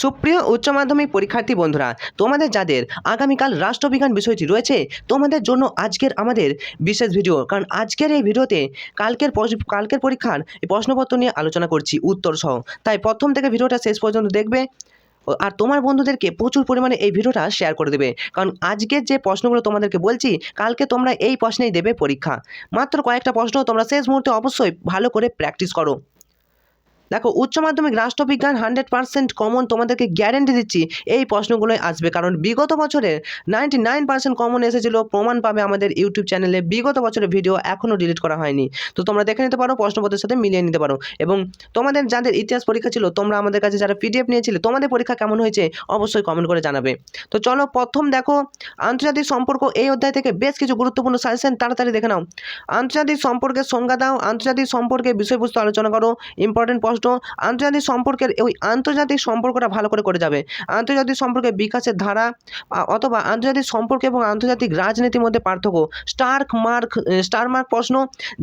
সুপ্রিয় উচ্চ মাধ্যমিক পরীক্ষার্থী বন্ধুরা, তোমাদের যাদের আগামীকাল রাষ্ট্রবিজ্ঞান বিষয়টি রয়েছে, তোমাদের জন্য আজকের আমাদের বিশেষ ভিডিও। কারণ আজকের এই ভিডিওতে কালকের কালকের পরীক্ষার এই প্রশ্নপত্র নিয়ে আলোচনা করছি, উত্তর সহ। তাই প্রথম থেকে ভিডিওটা শেষ পর্যন্ত দেখবে আর তোমার বন্ধুদেরকে প্রচুর পরিমাণে এই ভিডিওটা শেয়ার করে দেবে। কারণ আজকের যে প্রশ্নগুলো তোমাদেরকে বলছি, কালকে তোমরা এই প্রশ্নেই দেবে পরীক্ষা। মাত্র কয়েকটা প্রশ্ন তোমরা শেষ মুহূর্তে অবশ্যই ভালো করে প্র্যাকটিস করো। দেখো, উচ্চ মাধ্যমিক রাষ্ট্রবিজ্ঞান হান্ড্রেড পার্সেন্ট কমন তোমাদেরকে গ্যারেন্টি দিচ্ছি, এই প্রশ্নগুলোই আসবে। কারণ বিগত বছরে নাইনটি নাইন পার্সেন্ট কমন এসেছিল, প্রমাণ পাবে আমাদের ইউটিউব চ্যানেলে। বিগত বছরের ভিডিও এখনও ডিলিট করা হয়নি। তো তোমরা দেখে নিতে পারো প্রশ্নপত্রের সাথে মিলিয়ে নিতে পারো। এবং তোমাদের যাদের ইতিহাস পরীক্ষা ছিল, তোমরা আমাদের কাছে যারা পিডিএফ নিয়েছিলে, তোমাদের পরীক্ষা কেমন হয়েছে, অবশ্যই কমেন্ট করে জানাবে। তো চলো, প্রথম দেখো, আন্তর্জাতিক সম্পর্ক এই অধ্যায় থেকে বেশ কিছু গুরুত্বপূর্ণ সাজেশন তাড়াতাড়ি দেখে নাও। আন্তর্জাতিক সম্পর্কের সংজ্ঞা দাও, আন্তর্জাতিক সম্পর্কে বিষয়বস্তু আলোচনা করো ইম্পর্টেন্ট আন্তর্জাতিক সম্পর্কের ওই আন্তর্জাতিক সম্পর্কটা ভালো করে করে যাবে। আন্তর্জাতিক সম্পর্কের বিকাশের ধারা অথবা আন্তর্জাতিক সম্পর্ক এবং আন্তর্জাতিক রাজনীতির মধ্যে পার্থক্য। স্টার্ক মার্ক স্টার মার্ক প্রশ্ন,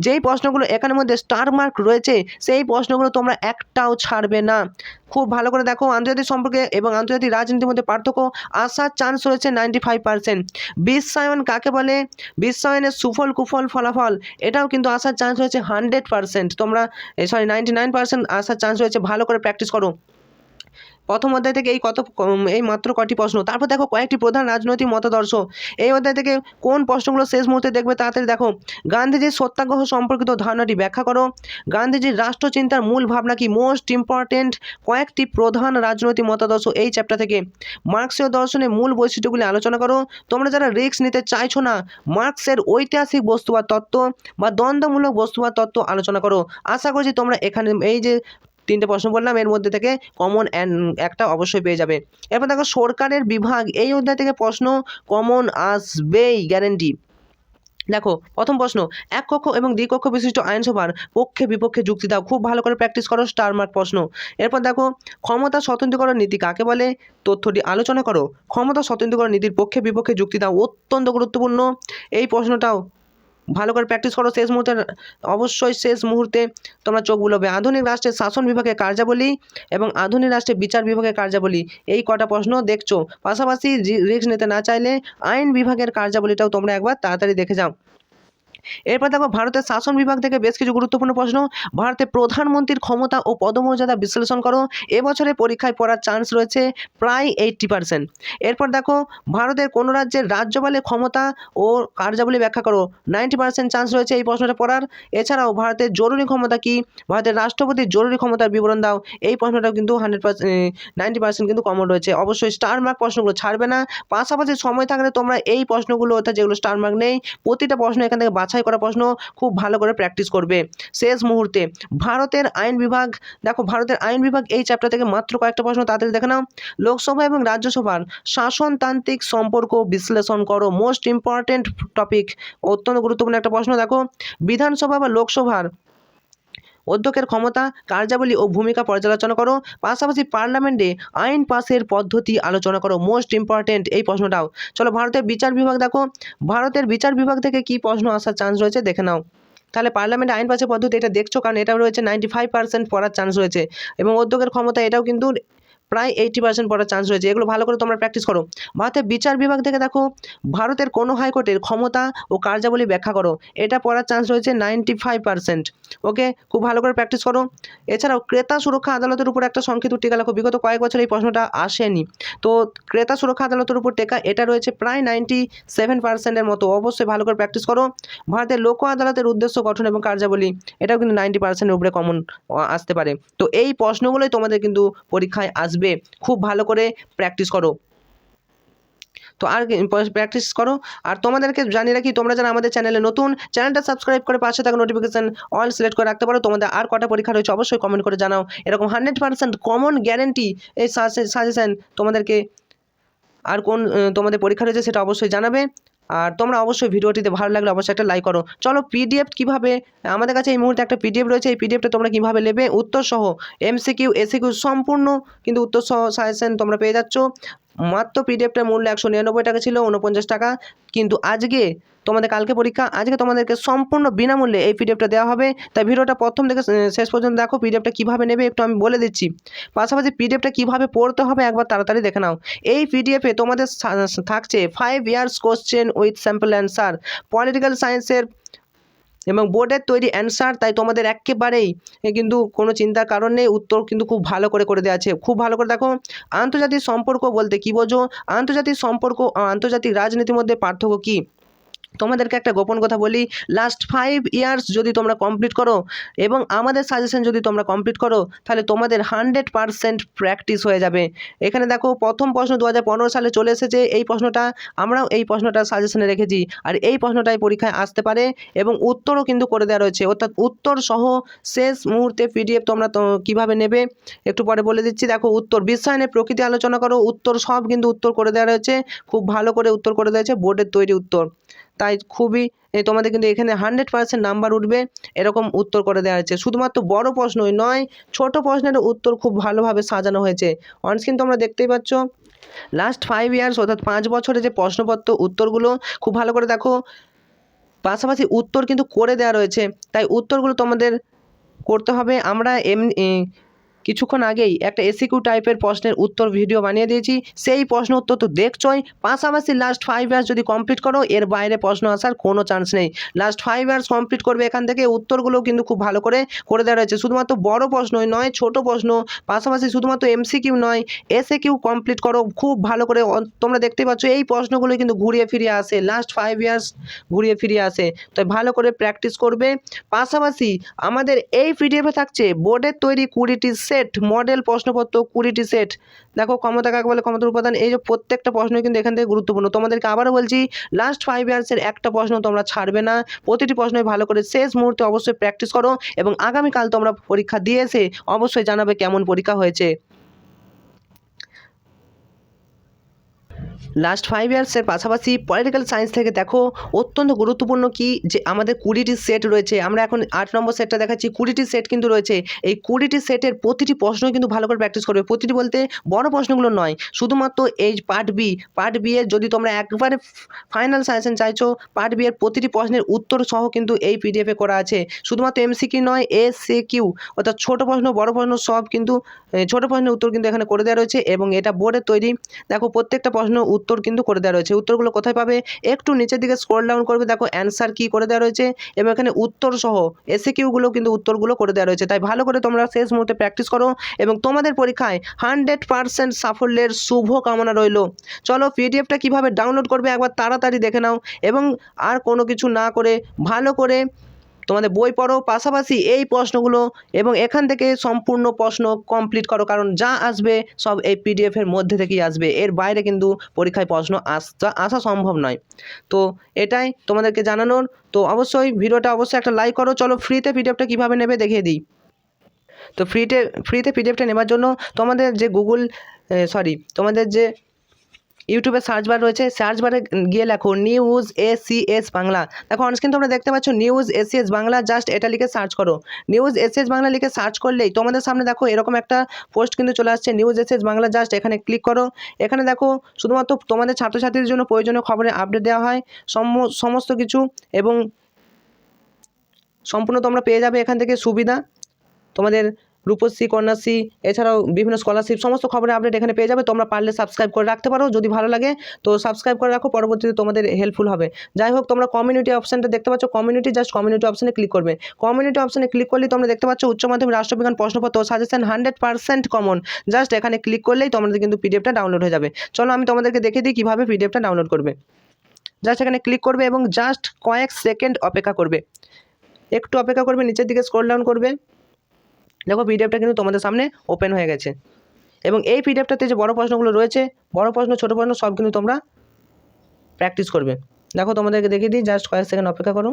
যেই প্রশ্নগুলো এখানের মধ্যে স্টার মার্ক রয়েছে, সেই প্রশ্নগুলো তোমরা একটাও ছাড়বে না। খুব ভালো করে দেখো, আন্তর্জাতিক সম্পর্কে এবং আন্তর্জাতিক রাজনীতির মধ্যে পার্থক্য, আসার চান্স রয়েছে নাইনটি ফাইভ পার্সেন্ট বিশ্বায়ন কাকে বলে? বিশ্বায়নের সুফল কুফল ফলাফল, এটাও কিন্তু আসার চান্স রয়েছে হান্ড্রেড পার্সেন্ট তোমরা সরি নাইনটি নাইন পার্সেন্ট আসার চান্স রয়েছে ভালো করে প্র্যাকটিস করো। প্রথম অধ্যায় থেকে এই কত এই মাত্র কটি প্রশ্ন? তারপর দেখো কয়েকটি প্রধান রাজনৈতিক মতাদর্শ। এই অধ্যায় থেকে কোন প্রশ্নগুলো শেষ মুহূর্তে দেখবে তাড়াতাড়ি দেখো। গান্ধীজির সত্যাগ্রহ সম্পর্কিত ধারণাটি ব্যাখ্যা করো। গান্ধীজির রাষ্ট্রচিন্তার মূল ভাবনা কি? মোস্ট ইম্পর্টেন্ট কয়েকটি প্রধান রাজনৈতিক মতাদর্শ এই চ্যাপ্টার থেকে। মার্ক্সীয় দর্শনের মূল বৈশিষ্ট্যগুলি আলোচনা করো। তোমরা যারা রিস্ক নিতে চাইছো না মার্ক্সের ঐতিহাসিক বস্তুবাদ তত্ত্ব বা দ্বন্দ্বমূলক বস্তুবাদ তত্ত্ব আলোচনা করো। আশা করছি তোমরা এখানে এই যে তিনটে প্রশ্ন বললাম এর মধ্যে থেকে কমন একটা অবশ্যই পেয়ে যাবে। এরপর দেখো, সরকারের বিভাগ, এই অধ্যায় থেকে প্রশ্ন কমন আসবেই গ্যারেন্টি দেখো, প্রথম প্রশ্ন, এক কক্ষ এবং দ্বিকক্ষ বিশিষ্ট আইনসভার পক্ষে বিপক্ষে যুক্তি দাও, খুব ভালো করে প্র্যাকটিস করো স্টার মার্ক প্রশ্ন। এরপর দেখো, ক্ষমতা স্বতন্ত্রীকরণ নীতি কাকে বলে? তথ্যটি আলোচনা করো। ক্ষমতা স্বতন্ত্রীকরণ নীতির পক্ষে বিপক্ষে যুক্তি দাও, অত্যন্ত গুরুত্বপূর্ণ। এই প্রশ্নটাও ভালো করে প্র্যাকটিস করো। শেষ মুহূর্তে, অবশ্যই শেষ মুহূর্তে তোমরা চোখ বুলবে। আধুনিক রাষ্ট্রের শাসন বিভাগের কার্যাবলী এবং আধুনিক রাষ্ট্রের বিচার বিভাগের কার্যাবলী, এই কটা প্রশ্ন দেখছ। পাশাপাশি রিস্ক নিতে না চাইলে আইন বিভাগের কার্যাবলীটাও তোমরা একবার তাড়াতাড়ি দেখে যাও। এরপর দেখো, ভারতের শাসন বিভাগ থেকে বেশ কিছু গুরুত্বপূর্ণ প্রশ্ন। ভারতের প্রধানমন্ত্রীর ক্ষমতা ও পদমর্যাদা বিশ্লেষণ করো। এবছরের পরীক্ষায় পড়ার চান্স রয়েছে প্রায় এইট্টি পার্সেন্ট এরপর দেখো, ভারতের কোন রাজ্যের রাজ্যপালের ক্ষমতা ও কার্যাবলী ব্যাখ্যা করো। নাইনটি পার্সেন্ট চান্স রয়েছে এই প্রশ্নটা পড়ার। এছাড়াও ভারতের জরুরি ক্ষমতা কি? ভারতের রাষ্ট্রপতির জরুরি ক্ষমতার বিবরণ দাও। এই প্রশ্নটাও কিন্তু হান্ড্রেড পার্সেন্ট নাইনটি পার্সেন্ট কিন্তু কমন রয়েছে। অবশ্যই স্টার মার্ক প্রশ্নগুলো ছাড়বে না। পাশাপাশি সময় থাকলে তোমরা এই প্রশ্নগুলো অর্থাৎ যেগুলো স্টার মার্ক নেই, প্রতিটা প্রশ্ন এখান থেকে বাছাই করা প্রশ্ন খুব ভালো করে প্র্যাকটিস করবে। শেষ মুহূর্তে ভারতের আইন বিভাগ, দেখো ভারতের আইন বিভাগ এই চ্যাপ্টার থেকে মাত্র কয়েকটা প্রশ্ন তাদের দেখে নাও। লোকসভা এবং রাজ্যসভার শাসনতান্ত্রিক সম্পর্ক বিশ্লেষণ করো। মোস্ট ইম্পর্টেন্ট টপিক অত্যন্ত গুরুত্বপূর্ণ একটা প্রশ্ন, দেখো। বিধানসভা বা লোকসভার অধ্যক্ষের ক্ষমতা, কার্যাবলী ও ভূমিকা পর্যালোচনা করো। পাশাপাশি পার্লামেন্টে আইন পাশের পদ্ধতি আলোচনা করো। মোস্ট ইম্পর্টেন্ট এই প্রশ্নটাও। চলো ভারতের বিচার বিভাগ দেখো। ভারতের বিচার বিভাগ থেকে কি প্রশ্ন আসার চান্স রয়েছে দেখে নাও। তাহলে পার্লামেন্টে আইন পাশের পদ্ধতি এটা দেখছ কারণ এটাও রয়েছে নাইনটি ফাইভ পার্সেন্ট পড়ার চান্স রয়েছে। এবং উদ্যোগের ক্ষমতা এটাও কিন্তু প্রায় এইটি পার্সেন্ট পড়ার চান্স রয়েছে। এগুলো ভালো করে তোমরা প্র্যাকটিস করো। ভারতের বিচার বিভাগ থেকে দেখো, ভারতের কোনো হাইকোর্টের ক্ষমতা ও কার্যাবলী ব্যাখ্যা করো। এটা পড়ার চান্স রয়েছে নাইনটি ফাইভ পার্সেন্ট ওকে খুব ভালো করে প্র্যাকটিস করো। এছাড়াও ক্রেতা সুরক্ষা আদালতের উপর একটা সংক্ষিপ্ত টিকা লেখো বিগত কয়েক বছর এই প্রশ্নটা আসেনি। তো ক্রেতা সুরক্ষা আদালতের উপর টেকা, এটা রয়েছে প্রায় নাইনটি সেভেন পার্সেন্টের মতো। অবশ্যই ভালো করে প্র্যাকটিস করো। ভারতের লোক আদালতের উদ্দেশ্য গঠন এবং কার্যাবলী, এটাও কিন্তু নাইনটি পার্সেন্টের উপরে কমন আসতে পারে। তো এই প্রশ্নগুলোই তোমাদের কিন্তু পরীক্ষায় আসবে। খুব ভালো করে প্র্যাকটিস করো। তো আর প্র্যাকটিস করো। আর তোমাদেরকে জানিয়ে রাখি, তোমরা যারা আমাদের চ্যানেলে নতুন চ্যানেলটা সাবস্ক্রাইব করে পাশে থাকা নোটিফিকেশন অল সিলেক্ট করে রাখতে পারো। তোমাদের আর কটা পরীক্ষা রয়েছে অবশ্যই কমেন্ট করে জানাও। এরকম হান্ড্রেড পার্সেন্ট কমন গ্যারেন্টি এই সাজেশান তোমাদেরকে আর কোন তোমাদের পরীক্ষা রয়েছে সেটা অবশ্যই জানাবে। আর তোমরা অবশ্যই ভিডিওটিতে ভালো লাগলে অবশ্যই একটা লাইক করো। চলো পিডিএফ কীভাবে, আমাদের কাছে এই মুহূর্তে একটা পিডিএফ রয়েছে, এই পিডিএফটা তোমরা কীভাবে নেবে? উত্তর সহ এমসিকিউ এসিকিউ সম্পূর্ণ, কিন্তু উত্তর সহ সাজেশন তোমরা পেয়ে যাচ্ছ। মাত্র পিডিএফটার মূল্য একশো নিরানব্বই টাকা ছিল উনপঞ্চাশ টাকা। কিন্তু আজকে তোমাদের, কালকে পরীক্ষা, আজকে তোমাদেরকে সম্পূর্ণ বিনামূল্যে এই পিডিএফটা দেওয়া হবে। তাই ভিডিওটা প্রথম থেকে শেষ পর্যন্ত দেখো পিডিএফটা কীভাবে নেবে, একটু আমি বলে দিচ্ছি। পাশাপাশি পিডিএফটা কীভাবে পড়তে হবে একবার তাড়াতাড়ি দেখে নাও। এই পিডিএফে তোমাদের থাকছে five years question with sample answer political সায়েন্সের এবং বোর্ডের তৈরি অ্যান্সার তাই তোমাদের একেবারেই কিন্তু কোনো চিন্তার কারণ নেই। উত্তর কিন্তু খুব ভালো করে করে দেওয়া আছে। খুব ভালো করে দেখো, আন্তর্জাতিক সম্পর্ক বলতে কী বোঝো? আন্তর্জাতিক সম্পর্ক আন্তর্জাতিক রাজনীতির মধ্যে পার্থক্য কী? তোমাদেরকে একটা গোপন কথা বলি লাস্ট ফাইভ ইয়ার্স যদি তোমরা কমপ্লিট করো এবং আমাদের সাজেশন যদি তোমরা কমপ্লিট করো, তাহলে তোমাদের হান্ড্রেড পারসেন্ট প্র্যাকটিস হয়ে যাবে। এখানে দেখো, প্রথম প্রশ্ন দু হাজার পনেরো সালে চলে এসেছে, এই প্রশ্নটা আমরাও এই প্রশ্নটা সাজেশনে রেখেছি। আর এই প্রশ্নটাই পরীক্ষায় আসতে পারে এবং উত্তরও কিন্তু করে দেওয়া রয়েছে। অর্থাৎ উত্তর সহ শেষ মুহূর্তে পিডিএফ তোমরা কীভাবে নেবে, একটু পরে বলে দিচ্ছি। দেখো, উত্তর বিশ্বায়নের প্রকৃতি আলোচনা করো, উত্তর সব কিন্তু উত্তর করে দেওয়া রয়েছে। খুব ভালো করে উত্তর করে দিয়েছে, বোর্ডের তৈরি উত্তর। তাই খুবই তোমাদের কিন্তু এখানে হান্ড্রেড পার্সেন্ট নাম্বার উঠবে, এরকম উত্তর করে দেওয়া হয়েছে। শুধুমাত্র বড় প্রশ্নই নয়, ছোট প্রশ্নের উত্তর খুব ভালোভাবে সাজানো হয়েছে। অনস্ক্রিন তোমরা দেখতেই পাচ্ছ লাস্ট ফাইভ ইয়ার্স অর্থাৎ পাঁচ বছরে যে প্রশ্নপত্র উত্তরগুলো, খুব ভালো করে দেখো, পাশাপাশি উত্তর কিন্তু করে দেওয়া রয়েছে। তাই উত্তরগুলো তোমাদের করতে হবে। আমরা এমনি কিছুক্ষণ আগেই একটা এসিকিউ টাইপের প্রশ্নের উত্তর ভিডিও বানিয়ে দিয়েছি। সেই প্রশ্ন উত্তর তো দেখছোই। পাশাপাশি লাস্ট ফাইভ ইয়ার্স যদি কমপ্লিট করো, এর বাইরে প্রশ্ন আসার কোনো চান্স নেই। লাস্ট ফাইভ ইয়ার্স কমপ্লিট করবে এখান থেকে উত্তরগুলো কিন্তু খুব ভালো করে করে দেওয়া রয়েছে। শুধুমাত্র বড় প্রশ্নই নয়, ছোট প্রশ্ন। পাশাপাশি শুধুমাত্র এমসিকিউ নয় এসে কিউ কমপ্লিট করো, খুব ভালো করে তোমরা দেখতেই পাচ্ছ, এই প্রশ্নগুলো কিন্তু ঘুরিয়ে ফিরিয়ে আসে। লাস্ট ফাইভ ইয়ার্স ঘুরিয়ে ফিরিয়ে আসে। তাই ভালো করে প্র্যাকটিস করবে। পাশাপাশি আমাদের এই পিডিএফে থাকছে বোর্ডের তৈরি কুড়িটি সেট মডেল প্রশ্নপত্র, কুড়িটি সেট দেখো ক্ষমতা কাকে বলে? ক্ষমতার উপাদান, এই যে প্রত্যেকটা প্রশ্ন কিন্তু এখান থেকে গুরুত্বপূর্ণ। তোমাদেরকে আবারও বলছি লাস্ট ফাইভ ইয়ার্সের একটা প্রশ্ন তোমরা ছাড়বে না। প্রতিটি প্রশ্নই ভালো করে শেষ মুহূর্তে অবশ্যই প্র্যাকটিস করো এবং আগামীকাল তোমরা পরীক্ষা দিয়ে এসে অবশ্যই জানাবে কেমন পরীক্ষা হয়েছে। লাস্ট ফাইভ ইয়ার্সের পাশাপাশি পলিটিক্যাল সায়েন্স থেকে দেখো অত্যন্ত গুরুত্বপূর্ণ কি? যে আমাদের কুড়িটি সেট রয়েছে। আমরা এখন আট নম্বর সেটটা দেখাচ্ছি। কুড়িটি সেট কিন্তু রয়েছে। এই কুড়িটি সেটের প্রতিটি প্রশ্ন কিন্তু ভালো করে প্র্যাকটিস করবে। প্রতিটি বলতে বড় প্রশ্নগুলো নয়। শুধুমাত্র এই পার্ট বি পার্ট বি এর যদি তোমরা একবারে ফাইনাল সাজেশন চাইছো পার্ট বি এর প্রতিটি প্রশ্নের উত্তর সহ কিন্তু এই পিডিএফে করা আছে। শুধুমাত্র এমসিকিউ নয় এ সে কিউ অর্থাৎ ছোট প্রশ্ন, বড় প্রশ্ন সব কিন্তু ছোট প্রশ্নের উত্তর কিন্তু এখানে করে দেওয়া রয়েছে এবং এটা বোর্ডের তৈরি। দেখো প্রত্যেকটা প্রশ্ন উত্তর কিন্তু করে দেওয়া রয়েছে। উত্তরগুলো কোথায় পাবে? একটু নিচের দিকে স্ক্রল ডাউন করবে। দেখো অ্যান্সার কি করে দেওয়া রয়েছে? এবং এখানে উত্তর সহ এসে কিউগুলো কিন্তু উত্তরগুলো করে দেওয়া রয়েছে। তাই ভালো করে তোমরা শেষ মুহূর্তে প্র্যাকটিস করো এবং তোমাদের পরীক্ষায় হান্ড্রেড পার্সেন্ট সাফল্যের শুভ কামনা রইল। চলো পিডিএফটা কীভাবে ডাউনলোড করবে একবার তাড়াতাড়ি দেখে নাও এবং আর কোনো কিছু না করে ভালো করে তোমাদের বই পড়ো, পাশাপাশি এই প্রশ্নগুলো এবং এখান থেকে সম্পূর্ণ প্রশ্ন কমপ্লিট করো, কারণ যা আসবে সব এই পিডিএফ এর মধ্যে থেকেই আসবে। এর বাইরে কিন্তু পরীক্ষায় প্রশ্ন আসা আসা সম্ভব নয়। তো এটাই তোমাদেরকে জানানোর। তো অবশ্যই ভিডিওটা অবশ্যই একটা লাইক করো। চলো ফ্রিতে পিডিএফটা কীভাবে নেবে দেখিয়ে দিই। তো ফ্রিতে ফ্রিতে পিডিএফটা নেবার জন্য তোমাদের যে গুগল সরি তোমাদের যে ইউটিউবে সার্চ বার রয়েছে সার্চ বারে গিয়ে লেখো নিউজ এস বাংলা। দেখো অনস্ক্রিন তোমরা দেখতে পাচ্ছ নিউজ এস বাংলা জাস্ট এটা লিখে সার্চ করো। নিউজ এস বাংলা লিখে সার্চ করলেই তোমাদের সামনে দেখো, এরকম একটা পোস্ট কিন্তু চলে আসছে নিউজ এস বাংলা জাস্ট এখানে ক্লিক করো। এখানে দেখো, শুধুমাত্র তোমাদের ছাত্রছাত্রীদের জন্য প্রয়োজনীয় খবরের আপডেট দেওয়া হয়, সম- সমস্ত কিছু, এবং সম্পূর্ণ তোমরা পেয়ে যাবে এখান থেকে সুবিধা। তোমাদের রূপশ্রী, কন্যাশ্রী, এছাড়াও বিভিন্ন স্কলারশিপ সমস্ত খবরের আপডেট এখানে পেয়ে যাবে। তোমরা পারলে সাবস্ক্রাইব করে রাখতে পারো যদি ভালো লাগে। তো সাবস্ক্রাইব করে রাখো, পরবর্তীতে তোমাদের হেল্পফুল হবে। যাই হোক, তোমরা কমিউনিটি অপশানটা দেখতে পাচ্ছ। কমিউনিটি জাস্ট কমিউনিটি অপশানে ক্লিক করবে। কমিউনিটি অপশানে ক্লিক করলেই তোমরা দেখতে পাচ্ছ উচ্চ মাধ্যমিক রাষ্ট্রবিজ্ঞান প্রশ্নপত্র suggestion hundred percent common just এখানে ক্লিক করলেই তোমাদের কিন্তু পিডিএফটা ডাউনলোড হয়ে যাবে। চলো আমি তোমাদেরকে দেখে দিই কীভাবে পিডিএফটা ডাউনলোড করবে। জাস্ট এখানে ক্লিক করবে এবং জাস্ট কয়েক সেকেন্ড অপেক্ষা করবে। একটু অপেক্ষা করবে, নিচের দিকে স্ক্রল ডাউন করবে। দেখো পিডিএফটা কিন্তু তোমাদের সামনে ওপেন হয়ে গেছে। এবং এই পিডিএফটাতে যে বড় প্রশ্নগুলো রয়েছে, বড় প্রশ্ন, ছোট প্রশ্ন সব কিন্তু তোমরা প্র্যাকটিস করবে। দেখো তোমাদেরকে দেখিয়ে দিই জাস্ট কয়েক সেকেন্ড অপেক্ষা করো।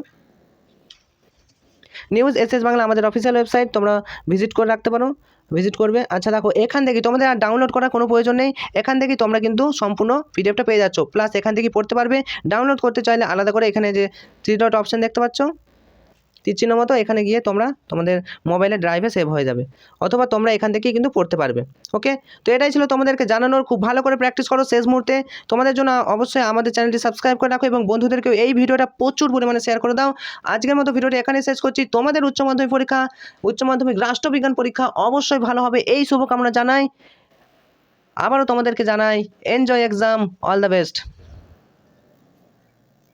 নিউজ এস এস বাংলা আমাদের অফিসিয়াল ওয়েবসাইট তোমরা ভিজিট করে রাখতে পারো ভিজিট করবে। আচ্ছা দেখো, এখান থেকে তোমাদের আর ডাউনলোড করার কোনো প্রয়োজন নেই, এখান থেকেই তোমরা কিন্তু সম্পূর্ণ পিডিএফটা পেয়ে যাচ্ছ। প্লাস এখান থেকেই পড়তে পারবে ডাউনলোড করতে চাইলে আলাদা করে এখানে যে থ্রি ডট অপশান দেখতে পাচ্ছ। তীর চিহ্ন মতো এখানে গিয়ে তোমরা তোমাদের মোবাইলের ড্রাইভে সেভ হয়ে যাবে। অথবা তোমরা এখান থেকেই কিন্তু পড়তে পারবে। ওকে তো এটাই ছিল তোমাদেরকে জানানোর, খুব ভালো করে প্র্যাকটিস করো শেষ মুহূর্তে। তোমাদের জন্য অবশ্যই আমাদের চ্যানেলটি সাবস্ক্রাইব করে রাখো এবং বন্ধুদেরকেও এই ভিডিওটা প্রচুর পরিমাণে শেয়ার করে দাও। আজকের মতো ভিডিওটি এখানে শেষ করছি। তোমাদের উচ্চ মাধ্যমিক পরীক্ষা, উচ্চ মাধ্যমিক রাষ্ট্রবিজ্ঞান পরীক্ষা অবশ্যই ভালো হবে। এই শুভকামনা জানাই। আবারও তোমাদেরকে জানাই enjoy exam all the best